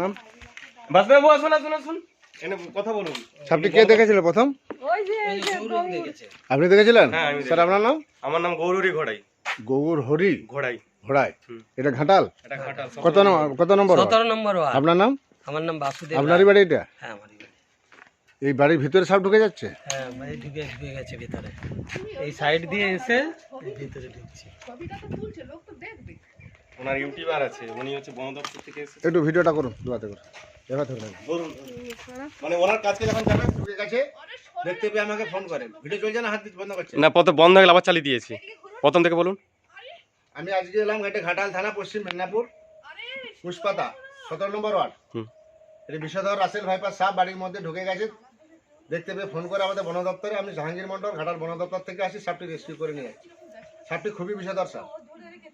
নাম? বাসবাবু আসুন আসুন আসুন। এনে কথা বলুন। সাপটি কে দেখেছিল প্রথম? ওই যে। আপনি দেখেছিলেন? হ্যাঁ, স্যার আপনার নাম? আমার নাম গৌরী ঘোড়াই। গৌর হরি? ঘোড়াই। ঘোড়ায় এটা ঘাটাল? কত নম্বর কত নম্বর সতেরো নম্বর আপনার নাম? আমার নাম বাসুদেব আপনারই বাড়ি এটা হ্যাঁ আমারই বাড়ি। এই বাড়ির ভিতরে সাপ ঢুকে যাচ্ছে? হ্যাঁ বাড়ি ঢুকে ঢুকে গেছে ভিতরে। এই সাইড দিয়ে এসে ভিতরে ঢুকছে। ওনার ইউটিউবার আছে উনি হচ্ছে বন দপ্তর থেকে এসে একটু ভিডিওটা করুন দুয়াতে করে। এবার থাকুন বলুন মানে ওনার কাছে যখন যাবে ঢুকে গেছে দেখতে পেয়ে আমাকে ফোন করেন। ভিডিও চলছে না হাত দিতে বন্ধ করছে? না প্রথম বন্ধ হয়ে গেল আবার চালিয়ে দিয়েছি। প্রথম থেকে বলুন। আমি আজকে এলাম ঘাটে ঘাটাল থানা পশ্চিম মেদিনীপুর পুষ্পাতা সতেরো নম্বর ওয়ার্ড। হুম। এটি বিষধর রাসেল ভাইপার সাপ বাড়ির মধ্যে ঢুকে গেছে। দেখতে পেয়ে ফোন করে আমাদের বন দপ্তরে আমি জাহাঙ্গীর মন্ডল ঘাটাল বন দপ্তর থেকে আসি সাপটি রেস্কিউ করে নিয়ে যাচ্ছি। সাপটি খুবই বিষধর সাপ।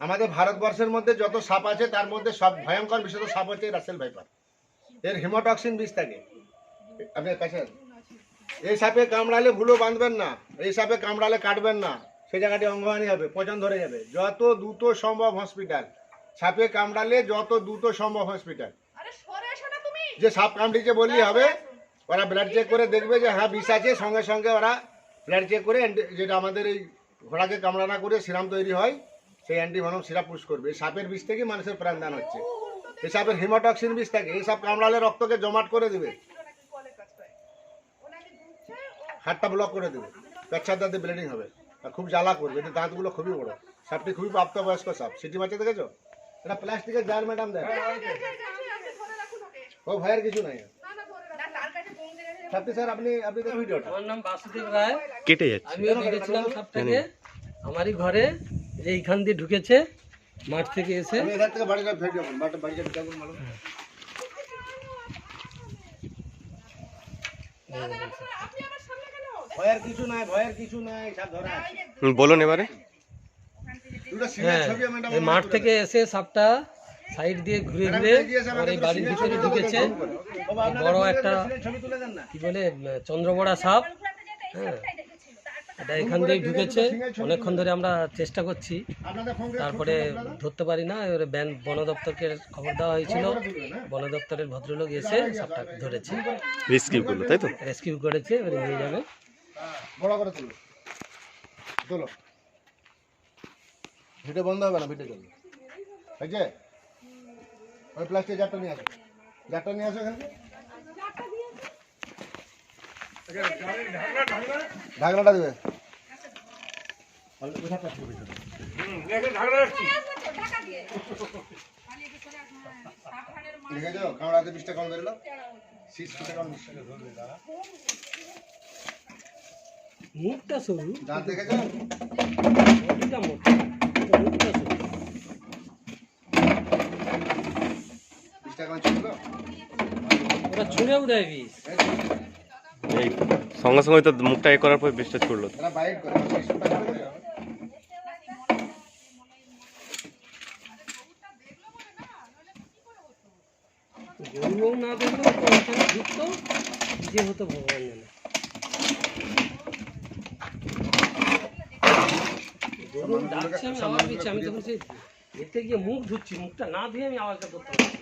আমাদের ভারতবর্ষের মধ্যে যত সাপ আছে তার মধ্যে সব ভয়ঙ্কর বিষধর সাপ হচ্ছে রাসেল ভাইপার। এর হিমোটক্সিন বিষ থাকে। আপনার কাছে এই সাপে কামড়ালে ভুলো বাঁধবেন না। এই সাপে কামড়ালে কাটবেন না। সেই জায়গাটি অঙ্গহানি হবে পচন ধরে যাবে। যত দ্রুত সম্ভব হসপিটাল। সাপে কামড়ালে যত দ্রুত সম্ভব হসপিটাল। যে সাপ কামড়িছে বললি হবে। ওরা ব্লাড চেক করে দেখবে যে হ্যাঁ বিষ আছে। সঙ্গে সঙ্গে ওরা ব্লাড চেক করে যেটা আমাদের এই ঘোড়াকে কামড়ানা করে সিরাম তৈরি হয়। সেই অ্যান্টিভনম সিরাপ পুশ করবে। এই সাপের বিষ থেকে মানুষের প্রাণদান হচ্ছে। এই সাপের হিমোটক্সিন বিষ থাকে এই সাপ কামড়ালে রক্তকে জমাট করে দেবে। হাতটা ব্লক করে দেবে। পেচ্ছার দাঁতে ব্লিডিং হবে। আর খুব জ্বালা করবে। এদের দাঁতগুলো খুবই বড়। সাপটি খুবই প্রাপ্তবয়স্ক সাপ। সিটি মাছে দেখেছ? এটা প্লাস্টিকের জার ম্যাডাম দেখ। ও ভয়ের কিছু নাই। সাপটি স্যার আপনি আপনি ভিডিওটা আমার নাম বাসুদেব রায়। কেটে যাচ্ছে। আমিও দেখেছিলাম সাপটাকে। আমারই ঘরে যে এইখান দিয়ে ঢুকেছে মাঠ থেকে এসে। বলুন এবারে। হ্যাঁ এই মাঠ থেকে এসে সাপটা সাইড দিয়ে ঘুরে ঘুরে আমার এই বাড়ির ভিতরে ঢুকেছে। বড় একটা ছবি তুলে দেন না। কি বলে চন্দ্রবড়া সাপ। হ্যাঁ। এটা এখান দিয়ে ঢুকেছে। অনেকক্ষণ ধরে আমরা চেষ্টা করছি। তারপরে ধরতে পারি না। এবারে ব্যান বন দপ্তরকে খবর দেওয়া হয়েছিল। বন দপ্তরের ভদ্রলোক এসে সাপটা ধরেছে। রেস্কিউ করল তাই তো? রেস্কিউ করেছে এবারে নিয়ে যাবে। বড় করে তুলো। তুলো। ভিডিও বন্ধ হবে না ভিডিও চলবে। হয়েছে ওই প্লাস্টিক জারটা নিয়ে আসো। জারটা নিয়ে আসো এখানে ঢাকনাটা দেবে। দেখেছ কামড়াতে বিষটা কম ধরলো। শীত ফুটে কম মুখটা সরু। দাঁত দেখেছ বডিটা মোটা। মুখটা সরু। বিষটা কম ছিল ওরা ছুঁড়েও দেয় বিষ। এই সঙ্গে সঙ্গে তো মুখটা এ করার পর বেশটা ছুড়লো। না হতো আমি তখন সেই গিয়ে মুখ ধুচ্ছি মুখটা না ধুয়ে আমি আওয়াজটা করতে পারছি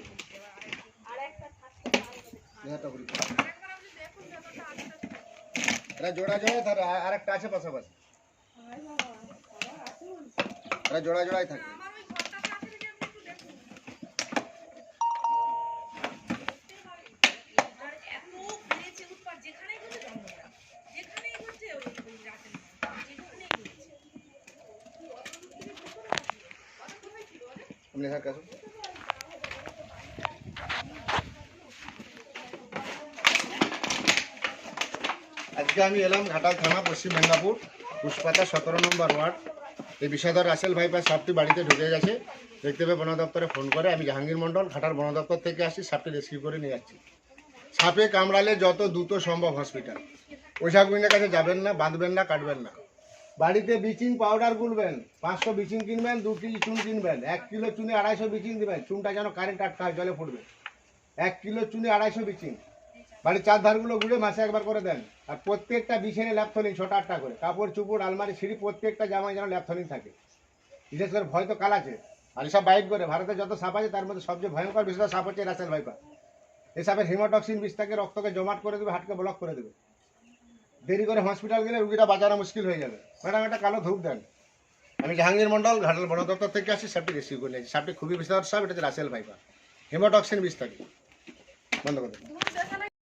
দেহটা ঘুরি। এরা জোড়া জোড়াই থাকে আর- আর একটা আছে পাশাপাশি এরা জোড়া জোড়াই থাকে আপনি এখানে আসুন আজকে আমি এলাম ঘাটাল থানা, পশ্চিম মেদিনীপুর, পুষ্পাতা সতেরো নম্বর ওয়ার্ড। এই বিষয়ধর রাসেল ভাইপার সাপটি বাড়িতে ঢুকে গেছে। দেখতে পেয়ে বন দপ্তরে ফোন করে আমি জাহাঙ্গীর মন্ডল ঘাটার বন দপ্তর থেকে আসি, সাপটি রেস্কিউ করে নিয়ে যাচ্ছি। সাপে কামড়ালে যত দ্রুত সম্ভব হসপিটাল। ওঝা গুইনের কাছে যাবেন না, বাঁধবেন না, কাটবেন না। বাড়িতে ব্লিচিং পাউডার গুলবেন, পাঁচশো ব্লিচিং কিনবেন, দু কেজি চুন কিনবেন, এক কিলো চুনে আড়াইশো ব্লিচিং দিবেন, চুনটা যেন কারেন্ট আটকা জলে ফুটবে। এক কিলো চুনে আড়াইশো ব্লিচিং। বাড়ির চার ধারগুলো ঘুরে মাসে একবার করে দেন। আর প্রত্যেকটা বিছানে ল্যাপথলিন, ছোট আটটা করে। কাপড়, চুপড়, আলমারি, সিঁড়ি, প্রত্যেকটা জামায় যেন ল্যাপথলিন থাকে। বিশেষ করে ভয় তো কাল আছে। আর এসব বাইট করে, ভারতে যত সাপ আছে, তার মধ্যে সবচেয়ে ভয়ঙ্কর বিষয় সাপ হচ্ছে রাসেল ভাইপার এই সাপের হিমোটক্সিন বিষটাকে রক্তকে জমাট করে দেবে, হাটকে ব্লক করে দেবে। দেরি করে হসপিটাল গেলে রুগীটা বাঁচানো মুশকিল হয়ে যাবে। ম্যাডাম, একটা কালো ধূপ দেন। আমি জাহাঙ্গীর মন্ডল ঘাটাল বন দপ্তর থেকে আসি, সাপটি রেসিভ করে নিয়েছি সাপটি খুবই বিষধর সাপ, এটা হচ্ছে রাসেল ভাইপার হিমোটক্সিন বিষ থাকে বন্ধ করে